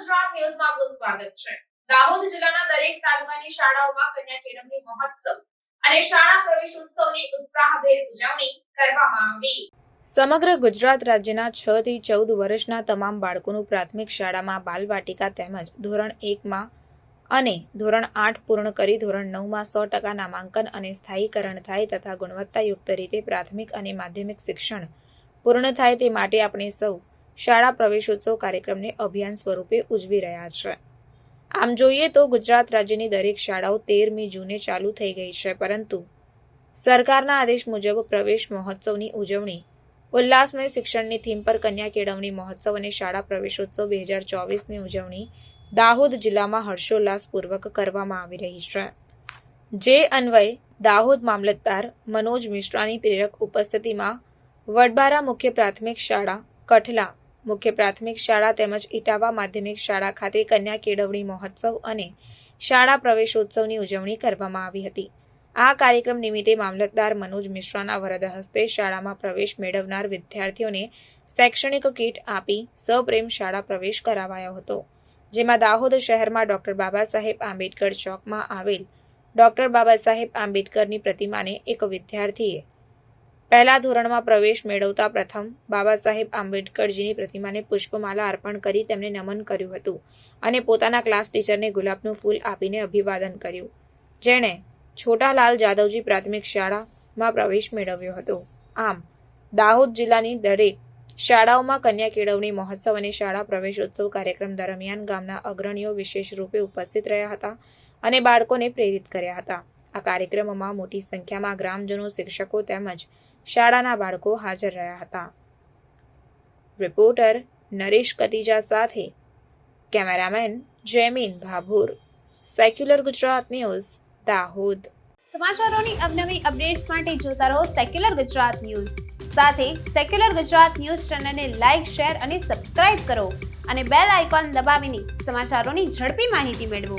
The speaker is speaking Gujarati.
ન્યૂઝમાં આપનું સ્વાગત છે. દાહોદ જિલ્લાના દરેક તાલુકાની શાળાઓમાં કન્યા કેળવણી મહોત્સવ અને શાળા પ્રવેશોત્સવની ઉત્સાહભેર ઉજવણી કરવામાં આવી. સમગ્ર ગુજરાત રાજ્યના છ થી ચૌદ વર્ષના તમામ બાળકોનું પ્રાથમિક શાળામાં બાલવાટિકા તેમજ ધોરણ એકમાં અને ધોરણ આઠ પૂર્ણ કરી ધોરણ નવમાં સો ટકા નામાંકન અને સ્થાયીકરણ થાય તથા ગુણવત્તાયુક્ત રીતે પ્રાથમિક અને માધ્યમિક શિક્ષણ પૂર્ણ થાય તે માટે આપણે સૌ શાળા પ્રવેશોત્સવ કાર્યક્રમને અભિયાન સ્વરૂપે ઉજવી રહ્યા છે. આમ જોઈએ તો ગુજરાત રાજ્યની દરેક શાળાઓ તેરમી જૂને ચાલુ થઈ ગઈ છે, પરંતુ સરકારના આદેશ મુજબ પ્રવેશ મહોત્સવની ઉજવણી, ઉલ્લાસમય શિક્ષણની થીમ પર કન્યા કેળવણી મહોત્સવ અને શાળા પ્રવેશોત્સવ બે હજાર ચોવીસની ઉજવણી દાહોદ જિલ્લામાં હર્ષોલ્લાસપૂર્વક કરવામાં આવી રહી છે. જે અન્વયે દાહોદ મામલતદાર મનોજ મિશ્રાની પ્રેરક ઉપસ્થિતિમાં વડબારા મુખ્ય પ્રાથમિક શાળા, કઠલા મુખ્ય પ્રાથમિક શાળા તેમજ ઇટાવા માધ્યમિક શાળા ખાતે કન્યા કેળવણી મહોત્સવ અને શાળા પ્રવેશોત્સવની ઉજવણી કરવામાં આવી હતી. આ કાર્યક્રમ નિમિત્તે મામલતદાર મનોજ મિશ્રાના વરદ હસ્તે શાળામાં પ્રવેશ મેળવનાર વિદ્યાર્થીઓને શૈક્ષણિક કીટ આપી સપ્રેમ શાળા પ્રવેશ કરાવાયો હતો, જેમાં દાહોદ શહેરમાં ડોક્ટર બાબા સાહેબ આંબેડકર ચોકમાં આવેલ ડોક્ટર બાબા સાહેબ આંબેડકરની પ્રતિમાને એક વિદ્યાર્થીએ પહેલા ધોરણમાં પ્રવેશ મેળવતા પ્રથમ બાબા સાહેબ આંબેડકરજીની પ્રતિમાને પુષ્પમાલા અર્પણ કરી તેમને નમન કર્યું હતું અને પોતાના ક્લાસ ટીચરને ગુલાબનું ફૂલ આપીને અભિવાદન કર્યું. જેણે છોટાલાલ જાદવજી પ્રાથમિક શાળામાં પ્રવેશ મેળવ્યો હતો. આમ, દાહોદ જિલ્લાની દરેક શાળાઓમાં કન્યા કેળવણી મહોત્સવ અને શાળા પ્રવેશોત્સવ કાર્યક્રમ દરમિયાન ગામના અગ્રણીઓ વિશેષ રૂપે ઉપસ્થિત રહ્યા હતા અને બાળકોને પ્રેરિત કર્યા હતા. આ કાર્યક્રમમાં મોટી સંખ્યામાં ગ્રામજનો, શિક્ષકો તેમજ શાળાના બાળકો હાજર રહ્યા હતા. રિપોર્ટર નરેશ કતીજા સાથે cameraman Jaymin Bhabhor. Secular Gujarat news, Dahod. સમાચારોની અવનવી અપડેટ્સ માટે જોતા રહો સેક્યુલર ગુજરાત ન્યૂઝ. સાથે સેક્યુલર ગુજરાત ન્યૂઝ ચેનલને લાઇક શેર અને સબસ્ક્રાઇબ કરો અને બેલ આઇકોન દબાવીને સમાચારોની ઝડપી માહિતી મેળવો.